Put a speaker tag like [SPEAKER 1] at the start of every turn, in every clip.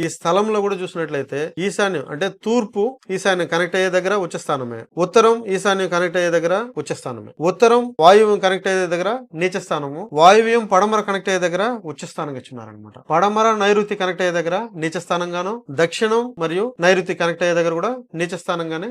[SPEAKER 1] ఈ స్థలంలో కూడా చూసినట్లయితే ఈశాన్యం అంటే తూర్పు ఈశాన్యం కనెక్ట్ అయ్యే దగ్గర ఉచ్చ స్థానమే ఉత్తరం ఈశాన్యం కనెక్ట్ అయ్యే దగ్గర ఉచ్చ స్థానమే ఉత్తరం వాయువ్యం కనెక్ట్ అయ్యే దగ్గర నీచ స్థానము వాయువ్యం పడమర కనెక్ట్ అయ్యే దగ్గర ఉచ్చ స్థానంగా ఇచ్చున్నారనమాట పడమర నైరుతి కనెక్ట్ అయ్యే దగ్గర నీచ స్థానంగాను దక్షిణం మరియు నైరుతి కనెక్ట్ అయ్యే దగ్గర కూడా నీచ స్థానంగానే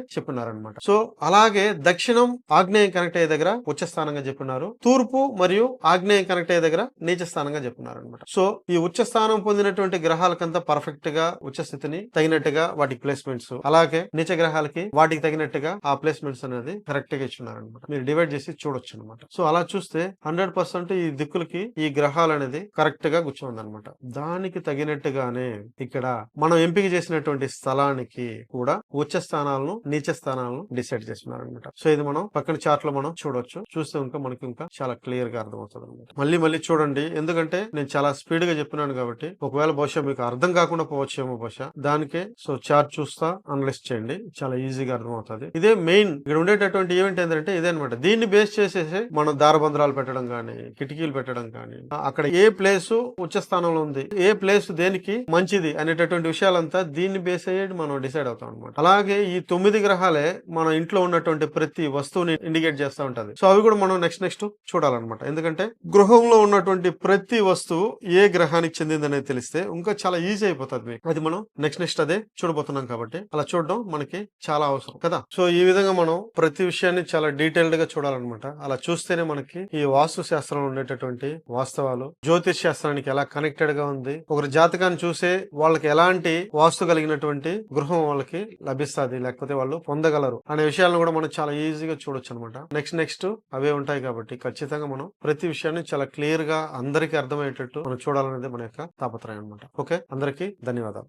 [SPEAKER 1] సో అలాగే దక్షిణం ఆగ్నేయం కనెక్ట్ అయ్యే దగ్గర ఉచ్చ స్థానంగా చెప్పున్నారు. తూర్పు మరియు ఆగ్నేయం కనెక్ట్ అయ్యే దగ్గర నీచ స్థానంగా అనమాట సో ఈ ఉచ్చ స్థానం పొందినటువంటి గ్రహాలకంతా పర్ఫెక్ట్ గా ఉచ్చ స్థితిని తగినట్టుగా వాటికి ప్లేస్మెంట్స్ అలాగే నీచ గ్రహాలకి వాటికి తగినట్టుగా ఆ ప్లేస్మెంట్స్ అనేది కరెక్ట్గా ఇచ్చున్నారు అనమాట మీరు డివైడ్ చేసి చూడొచ్చు అనమాట సో అలా చూస్తే హండ్రెడ్ పర్సెంట్ ఈ దిక్కులకి ఈ గ్రహాలు అనేది కరెక్ట్గా కూర్చోంది అనమాట దానికి తగినట్టుగానే ఇక్కడ మనం ఎంపిక చేసినటువంటి స్థలానికి కూడా ఉచ్చ స్థానాలను నీచ స్థానాలను డిసైడ్ చేస్తున్నారు అనమాట సో ఇది మనం పక్కన చార్ట్లో మనం చూడొచ్చు. చూస్తే ఇంకా మనకి ఇంకా చాలా క్లియర్గా అర్థమవుతుంది అనమాట మళ్ళీ మళ్ళీ చూడండి. ఎందుకంటే నేను చాలా స్పీడ్గా చెప్పినాను కాబట్టి ఒకవేళ బహుశా మీకు అర్థం కాకుండా పోవచ్చేమో బహుశా. దానికే సో చార్ట్ చూస్తా అనలైజ్ చేయండి. చాలా ఈజీగా అర్థమవుతుంది. ఇదే మెయిన్ ఇక్కడ ఉండేటటువంటి ఈవెంట్ ఏంటంటే ఇదే అనమాట దీన్ని బేస్ చేసేసి మనం దారబంధరాలు పెట్టడం కానీ కిటికీలు పెట్టడం కానీ అక్కడ ఏ ప్లేస్ ఉచ్చ స్థానంలో ఉంది ఏ ప్లేస్ దేనికి మంచిది అనేటటువంటి విషయాలంతా దీన్ని బేస్ అయ్యేది మనం డిసైడ్ అవుతాం అనమాట అలాగే ఈ తొమ్మిది గ్రహాలే మన ఇంట్లో ఉన్నటువంటి ప్రతి వస్తువుని ఇండికేట్ చేస్తూ ఉంటది. సో అవి కూడా మనం నెక్స్ట్ నెక్స్ట్ చూడాలన్నమాట. ఎందుకంటే గృహంలో ఉన్నటువంటి ప్రతి వస్తువు ఏ గ్రహానికి చెందింది అనేది తెలిస్తే ఇంకా చాలా ఈజీ అయిపోతుంది. మీకు అది మనం నెక్స్ట్ నెక్స్ట్ అదే చూడబోతున్నాం కాబట్టి అలా చూడడం మనకి చాలా అవసరం కదా. సో ఈ విధంగా మనం ప్రతి విషయాన్ని చాలా డీటెయిల్డ్గా చూడాలన్నమాట. అలా చూస్తేనే మనకి ఈ వాస్తు శాస్త్రంలో ఉండేటటువంటి వాస్తవాలు జ్యోతిష్ శాస్త్రానికి ఎలా కనెక్టెడ్గా ఉంది ఒకరి జాతకాన్ని చూసే వాళ్ళకి ఎలాంటి వాస్తు కలిగినటువంటి గృహం వాళ్ళకి లభిస్తుంది లేకపోతే వాళ్ళు పొందగలరు అనే విషయాలను కూడా మనం చాలా ఈజీగా చూడొచ్చు అనమాట నెక్స్ట్ నెక్స్ట్ అవే ఉంటాయి కాబట్టి ఖచ్చితంగా మనం ప్రతి విషయాన్ని చాలా క్లియర్గా అందరికీ అర్థమయ్యేటట్టు మనం చూడాలనేది మన యొక్క తాపత్రయం అనమాట ఓకే అందరికీ ధన్యవాదాలు